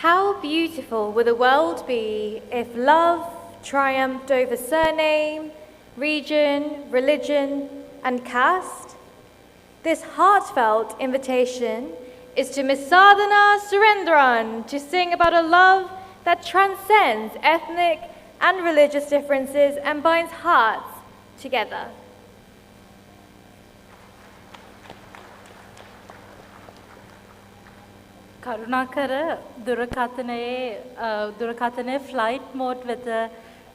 How beautiful would the world be if love triumphed over surname, region, religion, and caste? This heartfelt invitation is to Miss Sadhana Surendran to sing about a love that transcends ethnic and religious differences and binds hearts together. කරුණාකර දුරකථනයේ අ, දුරකථනයේ flight mode වෙත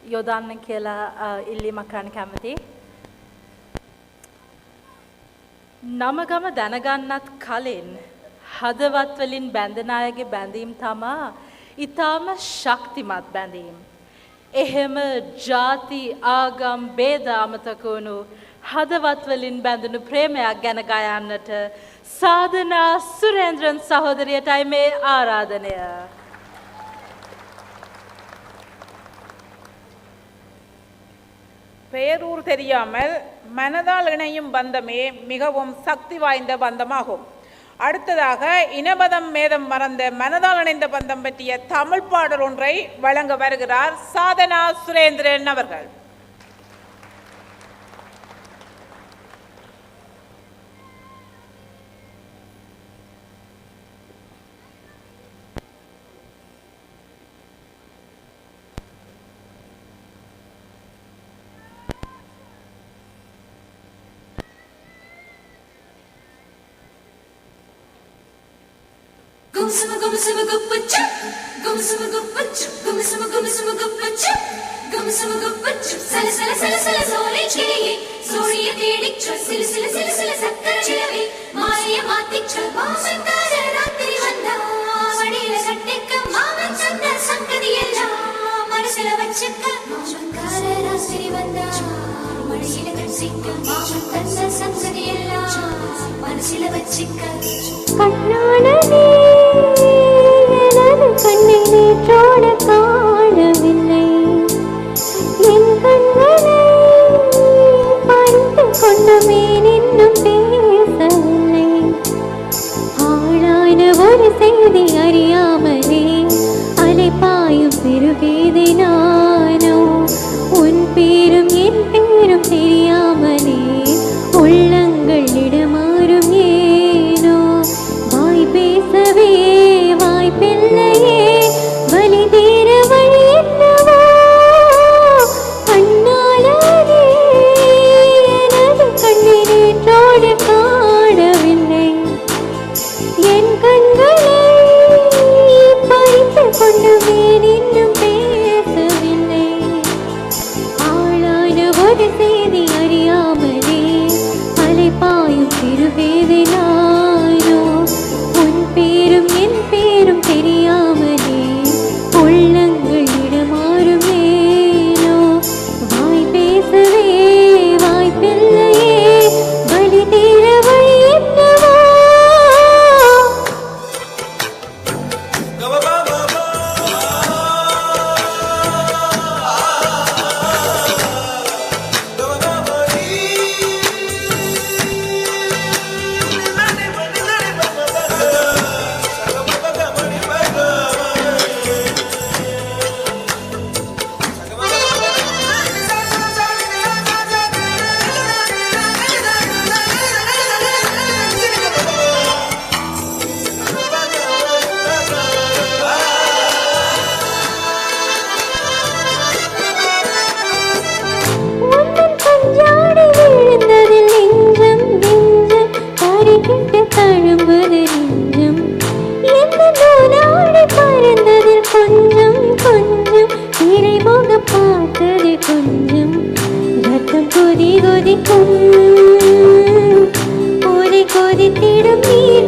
යොදන්න කියලා අ, ඉල්ලීමක් කරන්න කැමතියි. නමගම දැනගන්නත් කලින් හදවත් වලින් බැඳෙන අයගේ බැඳීම් තමා ඊටාම ශක්තිමත් බැඳීම්. එහෙම ಜಾති ආගම් ભેද අමතක වුණු හදවත් වලින් බැඳුණු ප්‍රේමයක් ගැන ගයන්නට සාධනා සුරේන්ද්‍රන් සහෝදරියටයි මේ ආරාධනය. பெயரூர் தெரியாமல் மனதால் இணையும் பந்தமே மிகவும் சக்தி வாய்ந்த பந்தமாகும் அடுத்ததாக இனபதம் மேதம் மறந்த மனதால் இணைந்த பந்தம் பற்றிய தமிழ் பாடல் ஒன்றை வழங்க வருகிறார் சாதனா சுரேந்திரன் அவர்கள் கண்ணான திருவேதினா கிட்ட தழும்புது நெஞ்சம். எந்த நூலாடி பறந்ததில் கொஞ்சம் கொஞ்சம். நிறைவாக பார்த்தது கொஞ்சம். ரத்தம் கொதி கொதிக்கும் கொதி கொதித்திடும் நீர்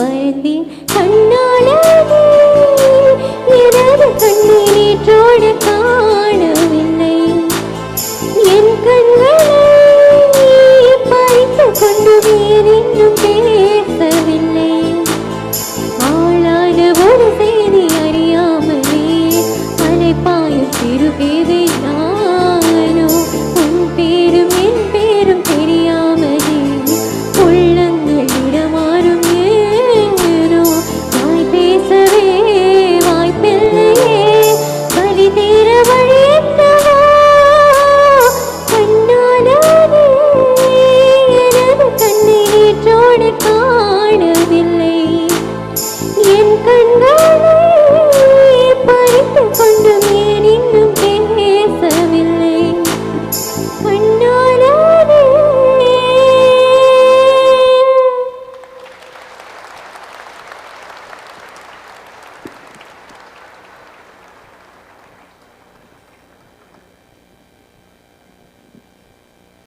mending